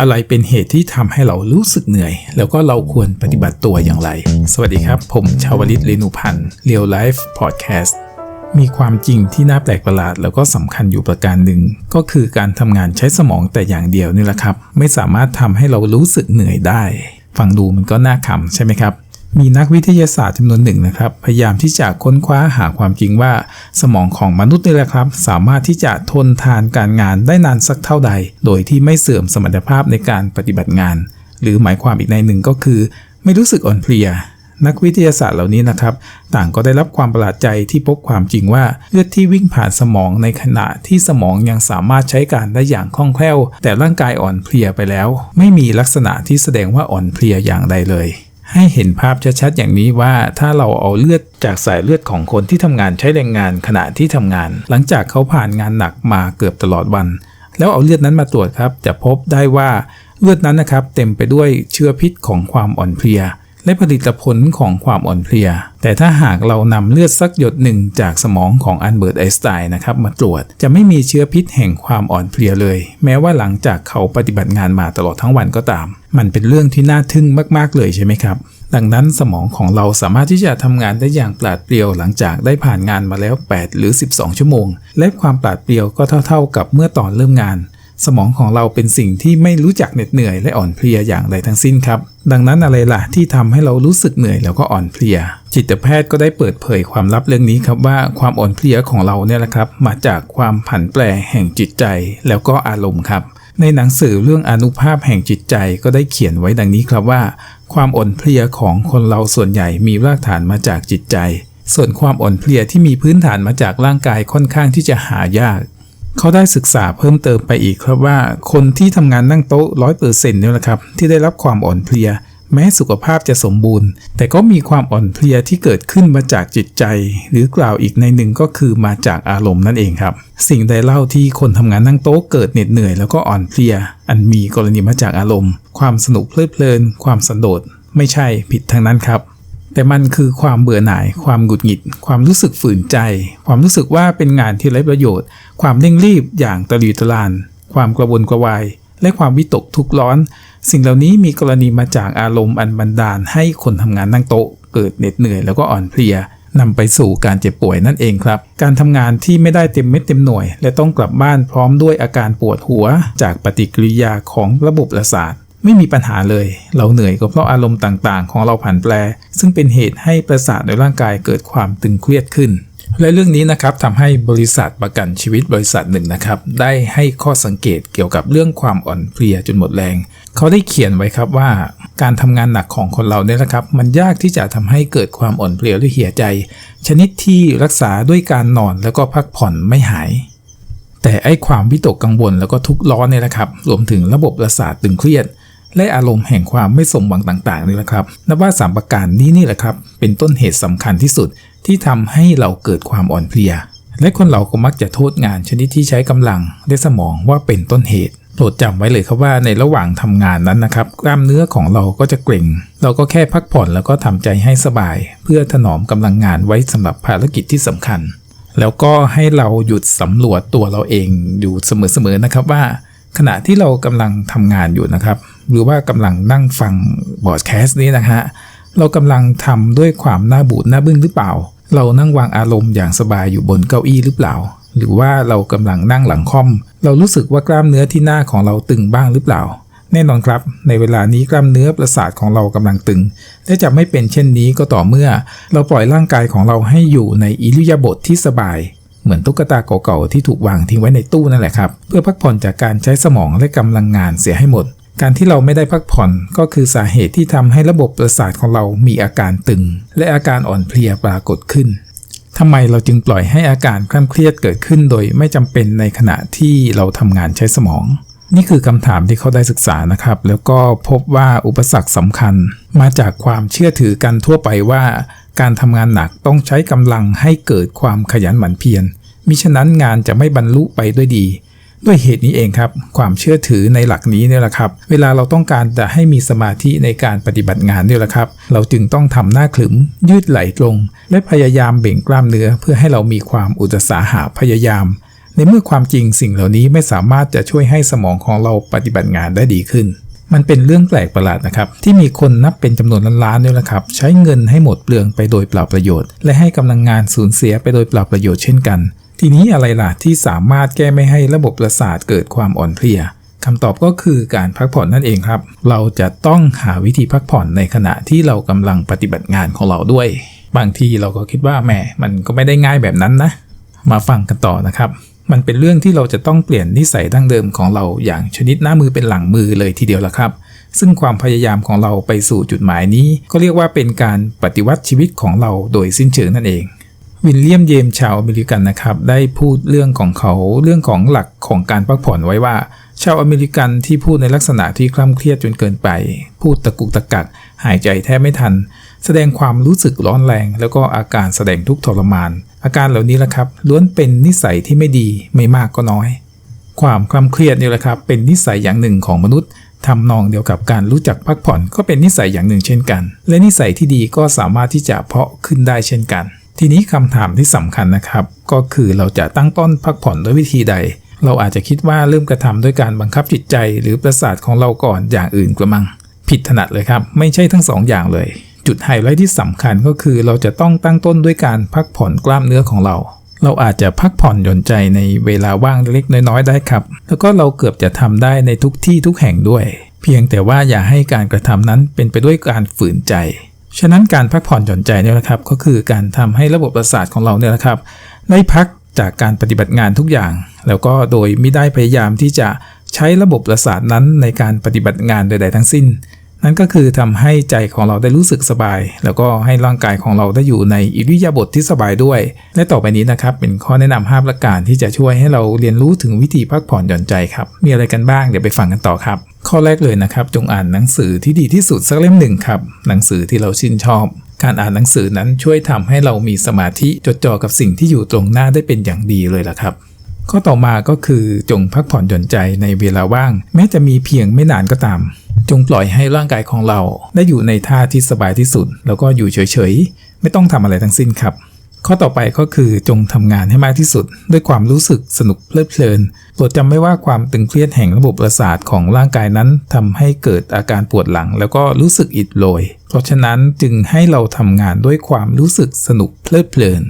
อะไรเป็นเหตุที่ทำให้เรารู้สึกเหนื่อย แล้วก็เราควรปฏิบัติตัวอย่างไร สวัสดีครับ ผมชาวลิตเรนุพันธ์เรียวไลฟ์พอดแคสต์มีความจริงที่น่าแปลกประหลาด แล้วก็สำคัญอยู่ประการหนึ่ง ก็คือการทำงานใช้สมองแต่อย่างเดียวนี่แหละครับ ไม่สามารถทำให้เรารู้สึกเหนื่อยได้ ฟังดูมันก็น่าขำใช่ไหมครับ มีนักวิทยาศาสตร์จำนวนหนึ่งนะครับ พยายามที่จะค้นคว้าหาความจริงว่า สมองของมนุษย์นี่แหละครับ สามารถที่จะทนทานการงานได้นานสักเท่าใด โดยที่ไม่เสื่อมสมรรถภาพในการปฏิบัติงาน หรือหมายความอีกในหนึ่งก็คือ ไม่รู้สึกอ่อนเพลียนักวิทยาศาสตร์เหล่านี้นะครับ ต่างก็ได้รับความประหลาดใจที่พบความจริงว่าเลือดที่วิ่งผ่านสมองในขณะที่สมองยังสามารถใช้การได้อย่างคล่องแคล่ว แต่ร่างกายอ่อนเพลียไปแล้ว ไม่มีลักษณะที่แสดงว่าอ่อนเพลียอย่างใดเลย ให้เห็นภาพชัดๆอย่างนี้ว่าถ้าเราเอาเลือดจากสายเลือดของคนที่ทำงานใช้แรงงานขณะที่ทำงาน หลังจากเขาผ่านงานหนักมาเกือบตลอดวัน แล้วเอาเลือดนั้นมาตรวจครับ จะพบได้ว่าเลือดนั้นนะครับเต็มไปด้วยเชื้อพิษของความอ่อนเพลีย และผลิตผลของความอ่อนเพลีย แต่ถ้าหากเรานำเลือดสักหยดหนึ่งจากสมองของอันเบิร์ตไอน์สไตน์นะครับมาตรวจ จะไม่มีเชื้อพิษแห่งความอ่อนเพลียเลย แม้ว่าหลังจากเขาปฏิบัติงานมาตลอดทั้งวันก็ตาม มันเป็นเรื่องที่น่าทึ่งมากๆเลยใช่ไหมครับ ดังนั้นสมองของเราสามารถที่จะทำงานได้อย่างปราดเปรียวหลังจากได้ผ่านงานมาแล้ว 8 หรือ 12 ชั่วโมง และความปราดเปรียวก็เท่า ๆ กับเมื่อตอนเริ่มงาน สมองของเราเป็นสิ่งที่ไม่รู้จักเหน็ดเหนื่อยและอ่อนเพลียอย่างใดทั้งสิ้นครับ ดังนั้นอะไรล่ะที่ทำให้เรารู้สึกเหนื่อยแล้วก็อ่อนเพลีย จิตแพทย์ก็ได้เปิดเผยความลับเรื่องนี้ครับว่าความอ่อนเพลียของเราเนี่ยแหละครับมาจากความผันแปรแห่งจิตใจแล้วก็อารมณ์ครับ ในหนังสือเรื่องอนุภาพแห่งจิตใจก็ได้เขียนไว้ดังนี้ครับว่า ความอ่อนเพลียของคนเราส่วนใหญ่มีรากฐานมาจากจิตใจส่วนความอ่อนเพลียที่มีพื้นฐานมาจากร่างกายค่อนข้างที่จะหายาก เขาได้ศึกษาเพิ่มเติมไปอีกครับว่า คนที่ทำงานนั่งโต๊ะร้อยเปอร์เซ็นต์นี่แหละครับที่ได้รับความอ่อนเพลีย แม้สุขภาพจะสมบูรณ์ แต่ก็มีความอ่อนเพลียที่เกิดขึ้นมาจากจิตใจ หรือกล่าวอีกในหนึ่งก็คือมาจากอารมณ์นั่นเองครับ สิ่งใดเล่าที่คนทำงานนั่งโต๊ะเกิดเหน็ดเหนื่อยแล้วก็อ่อนเพลีย อันมีกรณีมาจากอารมณ์ ความสนุกเพลิดเพลิน ความสันโดษไม่ใช่ผิดทั้งนั้นครับ แต่มันคือความเบื่อหน่าย ความหงุดหงิด ความรู้สึกฝืนใจ ความรู้สึกว่าเป็นงานที่ไร้ประโยชน์ ความเร่งรีบอย่างตะลีตะลาน ความกระวนกระวาย และความวิตกทุกข์ร้อน สิ่งเหล่านี้มีกรณีมาจากอารมณ์อันบันดาลให้คนทำงานนั่งโต๊ะ เกิดเหน็ดเหนื่อยแล้วก็อ่อนเพลียนำไปสู่การเจ็บป่วยนั่นเองครับ การทำงานที่ไม่ได้เต็มเม็ดเต็มหน่วย และต้องกลับบ้านพร้อมด้วยอาการปวดหัว จากปฏิกิริยาของระบบประสาท ไม่มีปัญหาเลย เราเหนื่อยก็เพราะอารมณ์ต่างๆ ของเราผันแปร ซึ่งเป็นเหตุให้ประสาทในร่างกายเกิดความตึงเครียดขึ้น และเรื่องนี้นะครับทำให้บริษัทประกันชีวิตบริษัทหนึ่งนะครับ ได้ให้ข้อสังเกตเกี่ยวกับเรื่องความอ่อนเพลียจนหมดแรง เขาได้เขียนไว้ครับว่า การทำงานหนักของคนเราเนี่ยนะครับ มันยากที่จะทำให้เกิดความอ่อนเพลียหรือเหี่ยใจ ชนิดที่รักษาด้วยการนอนแล้วก็พักผ่อนไม่หายแต่ไอ้ความวิตกกังวลแล้วก็ทุกข์ร้อนเนี่ยนะครับ รวมถึงระบบประสาทตึงเครียด และอารมณ์แห่งความไม่สมหวังต่างๆนี่แหละครับ นับว่าสามประการนี้นี่แหละครับ เป็นต้นเหตุสำคัญที่สุดที่ทำให้เราเกิดความอ่อนเพลีย และคนเราก็มักจะโทษงานชนิดที่ใช้กำลังและสมองว่าเป็นต้นเหตุโปรดจำไว้เลยครับว่าในระหว่างทำงานนั้นนะครับ กล้ามเนื้อของเราก็จะเกร็ง เราก็แค่พักผ่อนแล้วก็ทำใจให้สบาย เพื่อถนอมกำลังงานไว้สำหรับภารกิจที่สำคัญ แล้วก็ให้เราหยุดสำรวจตัวเราเองอยู่เสมอๆนะครับว่า ขณะที่เรากำลังทำงานอยู่นะครับ หรือว่ากำลังนั่งฟังบอดแคสต์นี้นะฮะเรากำลังทำด้วยความหน่าบูดหน่าบึ้งหรือเปล่า เรานั่งวางอารมณ์อย่างสบายอยู่บนเก้าอี้หรือเปล่า หรือว่าเรากำลังนั่งหลังคอม เรารู้สึกว่ากล้ามเนื้อที่หน้าของเราตึงบ้างหรือเปล่า แน่นอนครับ ในเวลานี้กล้ามเนื้อประสาทของเรากำลังตึง และจะไม่เป็นเช่นนี้ก็ต่อเมื่อ เราปล่อยร่างกายของเราให้อยู่ในอิริยาบถทที่สบาย เหมือนตุ๊กตาเก่าๆที่ถูกวางทิ้งไว้ในตู้นั่นแหละครับ เพื่อพักผ่อนจากการใช้สมองและกำลังงานเสียให้หมด การที่เราไม่ได้พักผ่อนก็คือสาเหตุที่ทำให้ระบบประสาทของเรามีอาการตึง และอาการอ่อนเพลียปรากฏขึ้นทำไมเราจึงปล่อยให้อาการคลั่นเครียดเกิดขึ้นโดยไม่จำเป็นในขณะที่เราทำงานใช้สมอง นี่คือคำถามที่เขาได้ศึกษานะครับ แล้วก็พบว่าอุปสรรคสำคัญ มาจากความเชื่อถือกันทั่วไปว่า การทำงานหนักต้องใช้กำลังให้เกิดความขยันหมั่นเพียรมิฉะนั้นงานจะไม่บรรลุไปด้วยดี ด้วยเหตุนี้เองครับ ความเชื่อถือในหลักนี้เนี่ยแหละครับ เวลาเราต้องการจะให้มีสมาธิในการปฏิบัติงานเนี่ยแหละครับ เราจึงต้องทำหน้าขลึม ยืดไหล่ตรง และพยายามเบ่งกล้ามเนื้อ เพื่อให้เรามีความอุตสาหะพยายาม ในเมื่อความจริงสิ่งเหล่านี้ไม่สามารถจะช่วยให้สมองของเราปฏิบัติงานได้ดีขึ้น มันเป็นเรื่องแปลกประหลาดนะครับ ที่มีคนนับเป็นจำนวนล้านๆนี่แหละครับ ใช้เงินให้หมดเปลืองไปโดยเปล่าประโยชน์ และให้กำลังงานสูญเสียไปโดยเปล่าประโยชน์เช่นกัน ทีนี้อะไรล่ะที่สามารถแก้ไม่ให้ระบบประสาทเกิดความอ่อนเพลียคำตอบก็คือการพักผ่อนนั่นเองครับ เราจะต้องหาวิธีพักผ่อนในขณะที่เรากำลังปฏิบัติงานของเราด้วย บางทีเราก็คิดว่าแหมมันก็ไม่ได้ง่ายแบบนั้นนะ มาฟังกันต่อนะครับ มันเป็นเรื่องที่เราจะต้องเปลี่ยนนิสัยดั้งเดิมของเราอย่างชนิดหน้ามือเป็นหลังมือเลยทีเดียวละครับ ซึ่งความพยายามของเราไปสู่จุดหมายนี้ ก็เรียกว่าเป็นการปฏิวัติชีวิตของเราโดยสิ้นเชิงนั่นเอง วินเลียมเยมชาวอเมริกันนะครับ ได้พูดเรื่องของเขาเรื่องของหลักของการพักผ่อนไว้ว่า ชาวอเมริกันที่พูดในลักษณะที่คล่ำเครียดจนเกินไป พูดตะกุกตะกัก หายใจแทบไม่ทัน แสดงความรู้สึกร้อนแรง แล้วก็อาการแสดงทุกข์ทรมาน อาการเหล่านี้ละครับ ล้วนเป็นนิสัยที่ไม่ดีไม่มากก็น้อย ความคล่ำเครียดนี่แหละครับ เป็นนิสัยอย่างหนึ่งของมนุษย์ทำนองเดียวกับการรู้จักพักผ่อนก็เป็นนิสัยอย่างหนึ่งเช่นกัน และนิสัยที่ดีก็สามารถที่จะเพาะขึ้นได้เช่นกัน ทีนี้คำถามที่สำคัญนะครับ ก็คือเราจะตั้งต้นพักผ่อนด้วยวิธีใด เราอาจจะคิดว่าเริ่มกระทำด้วยการบังคับจิตใจ หรือประสาทของเราก่อนอย่างอื่นกระมัง ผิดถนัดเลยครับ ไม่ใช่ทั้งสองอย่างเลย จุดไฮไลท์ที่สำคัญก็คือเราจะต้องตั้งต้นด้วยการพักผ่อนกล้ามเนื้อของเรา เราอาจจะพักผ่อนหย่อนใจในเวลาว่างเล็กน้อยๆได้ครับ แล้วก็เราเกือบจะทำได้ในทุกที่ทุกแห่งด้วย เพียงแต่ว่าอย่าให้การกระทำนั้นเป็นไปด้วยการฝืนใจฉะนั้นการพักผ่อนหย่อนใจเนี่ยนะครับ ก็คือการทำให้ระบบประสาทของเราเนี่ยนะครับ ได้พัก จากการปฏิบัติงานทุกอย่าง แล้วก็โดยไม่ได้พยายามที่จะใช้ระบบประสาทนั้นในการปฏิบัติงานใดๆทั้งสิ้น นั่นก็คือทำให้ใจของเราได้รู้สึกสบาย แล้วก็ให้ร่างกายของเราได้อยู่ในอิริยาบถทที่สบายด้วย และต่อไปนี้นะครับ เป็นข้อแนะนำห้าประการที่จะช่วยให้เราเรียนรู้ถึงวิธีพักผ่อนหย่อนใจครับ มีอะไรกันบ้างเดี๋ยวไปฟังกันต่อครับ ข้อแรกเลยนะครับ จงอ่านหนังสือที่ดีที่สุดสักเล่มหนึ่งครับ หนังสือที่เราชื่นชอบ การอ่านหนังสือนั้นช่วยทำให้เรามีสมาธิจดจ่อกับสิ่งที่อยู่ตรงหน้าได้เป็นอย่างดีเลยล่ะครับ ข้อต่อมาก็คือจงพักผ่อนหย่อนใจในเวลาว่าง แม้จะมีเพียงไม่นานก็ตาม จงปล่อยให้ร่างกายของเรา ได้อยู่ในท่าที่สบายที่สุด แล้วก็อยู่เฉยๆ ไม่ต้องทำอะไรทั้งสิ้นครับ ข้อต่อไปก็คือจงทำงานให้มากที่สุด ด้วยความรู้สึกสนุกเพลิดเพลินโปรดจำไว้ว่าความตึงเครียดแห่งระบบประสาทของร่างกายนั้นทำให้เกิดอาการปวดหลัง แล้วก็รู้สึกอิดโรย เพราะฉะนั้นจึงให้เราทำงานด้วยความรู้สึกสนุกเพลิดเพลิน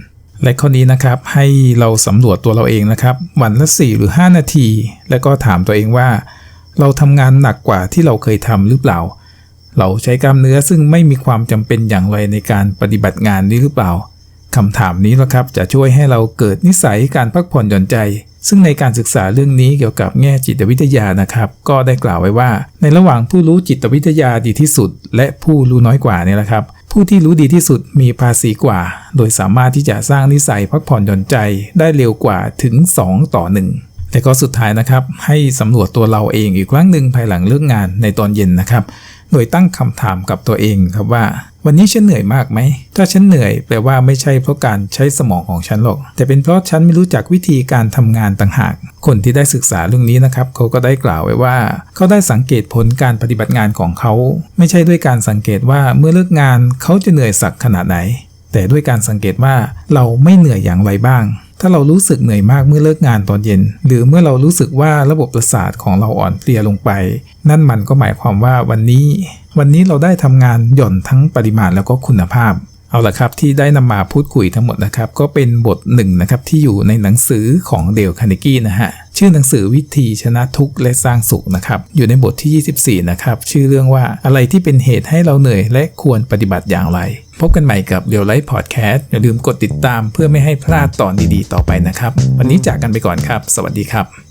และข้อนี้นะครับให้เราสำรวจตัวเราเองนะครับ วันละ 4 หรือ 5 นาที แล้วก็ถามตัวเองว่า เราทำงานหนักกว่าที่เราเคยทำหรือเปล่า เราใช้กล้ามเนื้อซึ่งไม่มีความจำเป็นอย่างไรในการปฏิบัติงานนี้หรือเปล่า คำถามนี้ละครับจะช่วยให้เราเกิดนิสัยการพักผ่อนหย่อนใจ ซึ่งในการศึกษาเรื่องนี้เกี่ยวกับแง่จิตวิทยานะครับ ก็ได้กล่าวไว้ว่า ในระหว่างผู้รู้จิตวิทยาดีที่สุด และผู้รู้น้อยกว่านี่แหละครับ ผู้ที่รู้ดีที่สุดมีภาษีกว่า โดยสามารถที่จะสร้างนิสัยพักผ่อนหย่อนใจได้เร็วกว่าถึง 2 ต่อ 1แต่ก็สุดท้ายนะครับ ให้สำรวจตัวเราเองอีกครั้งหนึ่งภายหลังเลิกงานในตอนเย็นนะครับ โดยตั้งคำถามกับตัวเองครับว่า วันนี้ฉันเหนื่อยมากไหม ถ้าฉันเหนื่อยแปลว่าไม่ใช่เพราะการใช้สมองของฉันหรอก แต่เป็นเพราะฉันไม่รู้จักวิธีการทำงานต่างหาก คนที่ได้ศึกษาเรื่องนี้นะครับ เขาก็ได้กล่าวไว้ว่า เขาได้สังเกตผลการปฏิบัติงานของเขา ไม่ใช่ด้วยการสังเกตว่าเมื่อเลิกงานเขาจะเหนื่อยสักขนาดไหน แต่ด้วยการสังเกตว่าเราไม่เหนื่อยอย่างไรบ้างถ้าเรารู้สึกเหนื่อยมากเมื่อเลิกงานตอนเย็น หรือเมื่อเรารู้สึกว่าระบบประสาทของเราอ่อนเพลียลงไป นั่นมันก็หมายความว่าวันนี้ วันนี้เราได้ทำงานหย่อนทั้งปริมาณแล้วก็คุณภาพ เอาละครับที่ได้นำมาพูดคุยทั้งหมดนะครับ ก็เป็นบทหนึ่งนะครับที่อยู่ในหนังสือของเดลคาร์เนกี้นะฮะชื่อหนังสือวิธีชนะทุกข์และสร้างสุขนะครับอยู่ในบทที่ 24 นะครับ ชื่อเรื่องว่าอะไรที่เป็นเหตุให้เราเหนื่อยและควรปฏิบัติอย่างไร พบกันใหม่กับเดลไลฟ์พอดแคสต์อย่าลืมกดติดตามเพื่อไม่ให้พลาดตอนดีๆ ต่อไปนะครับ วันนี้จากกันไปก่อนครับ สวัสดีครับ